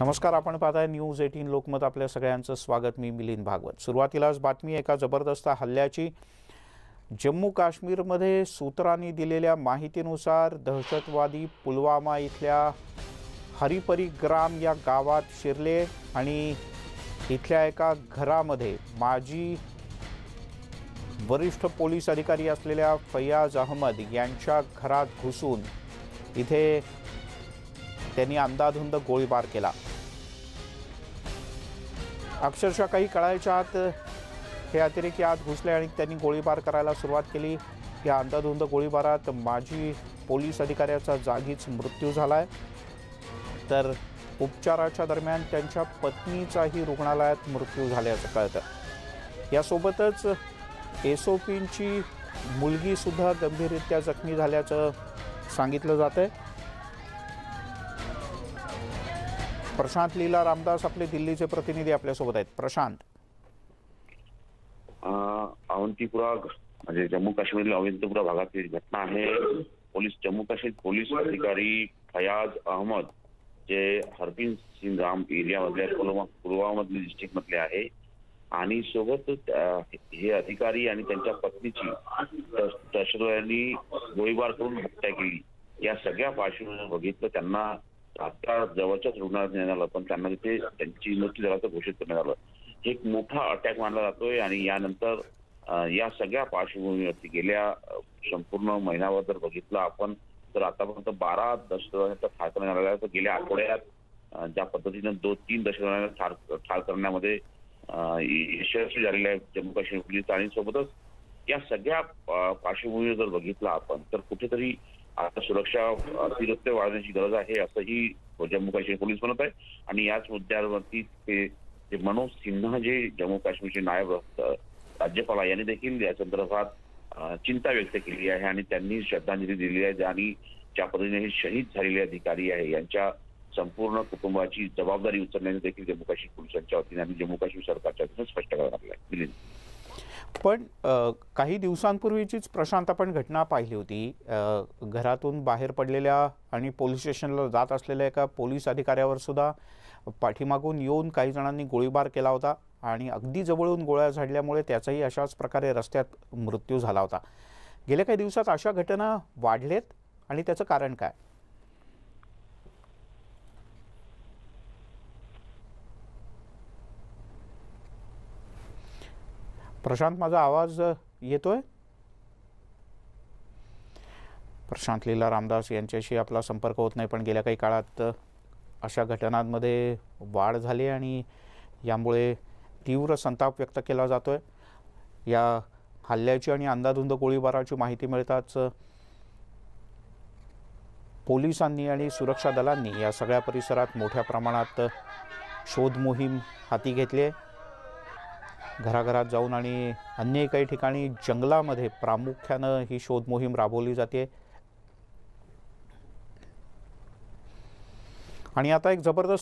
नमस्कार आपण पाहताय न्यूज एटीन लोकमत आपल्या सगळ्यांचं स्वागत. मी मिलिंद भागवत. सुरुवातीलाच बातमी एका जबरदस्त हल्ल्याची. जम्मू काश्मीरमध्ये सूत्रांनी दिलेल्या माहितीनुसार दहशतवादी पुलवामा इथल्या हरिपरी ग्राम या गावात शिरले आणि इथल्या एका घरामध्ये माजी वरिष्ठ पोलीस अधिकारी असलेल्या फैयाज अहमद यांच्या घरात घुसून इथे त्यांनी अंदाधुंद गोळीबार केला. अक्षरशः काही कळायच्या आत हे अतिरेकी आत घुसले आणि त्यांनी गोळीबार करायला सुरुवात केली. या अंदाधुंद गोळीबारात माजी पोलीस अधिकाऱ्याचा जागीच मृत्यू झाला आहे तर उपचाराच्या दरम्यान त्यांच्या पत्नीचाही रुग्णालयात मृत्यू झाल्याचं कळतं. यासोबतच एस ओ पींची मुलगीसुद्धा गंभीररित्या जखमी झाल्याचं सांगितलं जातं आहे प्रशांत लीला रामदास आपले दिल्लीचे प्रतिनिधी आपल्यासोबत आहेत. प्रशांत. अं, अवंतीपुरा म्हणजे जम्मू काश्मीरला अवंतीपुरा भागातील घटना आहे. पोलीस जम्मू काश्मीर पोलीस अधिकारी फयाज अहमद जे हरपिन सिंग ग्राम एरियामधल्या पुलवामा पुलवामामधले डिस्ट्रिक्ट मधले आहे. आणि सोबत हे अधिकारी आणि त्यांच्या पत्नीची दहशतवाद्यांनी गोळीबार करून हत्या केली. या सगळ्या पार्श्वभूमीवर बघितलं त्यांना आता जवळच्याच रुग्णालयाला पण त्यांना तिथे त्यांची मृत्यू झाल्याचं घोषित करण्यात आलं. हे एक मोठा अटॅक मानला जातोय आणि यानंतर या सगळ्या पार्श्वभूमीवरती गेल्या संपूर्ण महिनाभर जर बघितलं आपण तर आतापर्यंत बारा दशलक्षाचा ठार करण्यात आलेला तर गेल्या आठवड्यात ज्या पद्धतीनं दोन तीन दशलक्षांना ठार ठार करण्यामध्ये यशस्वी झालेले आहे जम्मू काश्मीर पोलीस आणि सोबतच या सगळ्या पार्श्वभूमीवर जर बघितलं आपण तर कुठेतरी आता सुरक्षा अतिरिक्त वाढण्याची गरज आहे असंही जम्मू काश्मीर पोलीस म्हणत आहे. आणि याच मुद्द्यावरती ते मनोज सिन्हा जे जम्मू काश्मीरचे नायब राज्यपाल आहे, यांनी देखील या संदर्भात चिंता व्यक्त केली आहे आणि त्यांनी श्रद्धांजली दिली आहे आणि ज्या पद्धतीने हे शहीद झालेले अधिकारी आहे यांच्या संपूर्ण कुटुंबाची जबाबदारी उचलण्याचे देखील जम्मू काश्मीर पोलिसांच्या वतीने आणि जम्मू काश्मीर सरकारच्या वतीने स्पष्ट करण्यात आलं आहे. पण काही दिवसांपूर्वीचीच प्रशांत आपण घटना पाहिली होती. घरातून बाहेर पडलेल्या आणि पोलीस स्टेशनला जात असलेल्या एका पोलीस अधिकाऱ्यावर सुद्धा पाठीमागून येऊन काही जणांनी गोळीबार केला होता आणि अगदी जवळून गोळ्या झाडल्यामुळे त्याचाही अशाच प्रकारे रस्त्यात मृत्यू झाला होता. गेल्या काही दिवसात अशा घटना वाढलेत आणि त्याचं कारण काय? प्रशांत माझा आवाज येतोय? प्रशांत लीला रामदास यांच्याशी आपला संपर्क होत नाही पण गेल्या काही काळात अशा घटनांमध्ये वाढ झाली आणि यामुळे तीव्र संताप व्यक्त केला जातोय. या हल्ल्याची आणि अंदाधुंद गोळीबाराची माहिती मिळताच पोलिसांनी आणि सुरक्षा दलांनी या सगळ्या परिसरात मोठ्या प्रमाणात शोध मोहीम हाती घेतली आहे. घराघरात जाऊन आणि अन्य काही ठिकाणी जंगलामध्ये प्रामुख्यानं ही शोध मोहीम राबवली जाते. आणि आता एक जबरदस्त